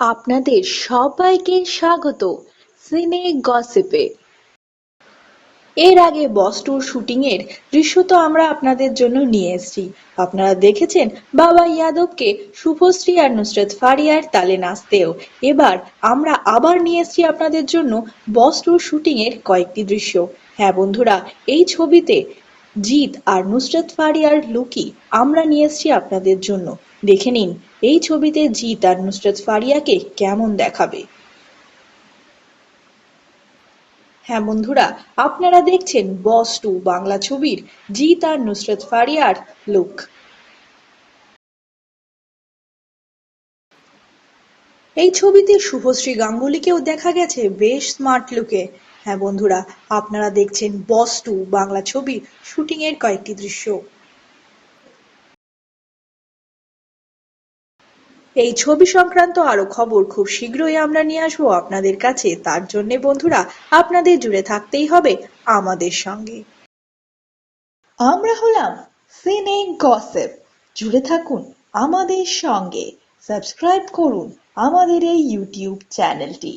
আপনাদের সবাইকে স্বাগত সিনে গসিপে। এর আগে বস টুর শুটিং এর দৃশ্য তো আমরা আপনাদের জন্য নিয়ে এসেছি। আপনারা দেখেছেন বাবা ইয়াদবকে শুভশ্রী আর নুসরত ফারিয়ার তালে নাচতেও। এবার আমরা আবার নিয়ে এসেছি আপনাদের জন্য বস টুর শুটিং এর কয়েকটি দৃশ্য। হ্যাঁ বন্ধুরা, এই ছবিতে জিৎ আর নুসরত ফারিয়ার লুকি আমরা নিয়ে এসেছি আপনাদের জন্য। দেখে নিন এই ছবিতে জিৎ আর নুসরত ফারিয়াকে কেমন দেখাবে? হ্যাঁ বন্ধুরা, আপনারা দেখছেন বস টু বাংলা ছবির জিৎ আর নুসরত ফারিয়ার লুক। এই ছবিতে শুভশ্রী গাঙ্গুলিকেও দেখা গেছে বেশ স্মার্ট লুকে। হ্যাঁ বন্ধুরা, আপনারা দেখছেন বস টু বাংলা ছবির শুটিং এর কয়েকটি দৃশ্য। এই ছবি সংক্রান্ত আরও খবর খুব শীঘ্রই আমরা নিয়ে আসব আপনাদের কাছে। তার জন্য বন্ধুরা, আপনাদের জুড়ে থাকতেই হবে আমাদের সঙ্গে। আমরা হলাম সিনে গসেপ। জুড়ে থাকুন আমাদের সঙ্গে। সাবস্ক্রাইব করুন আমাদের এই ইউটিউব চ্যানেলটি।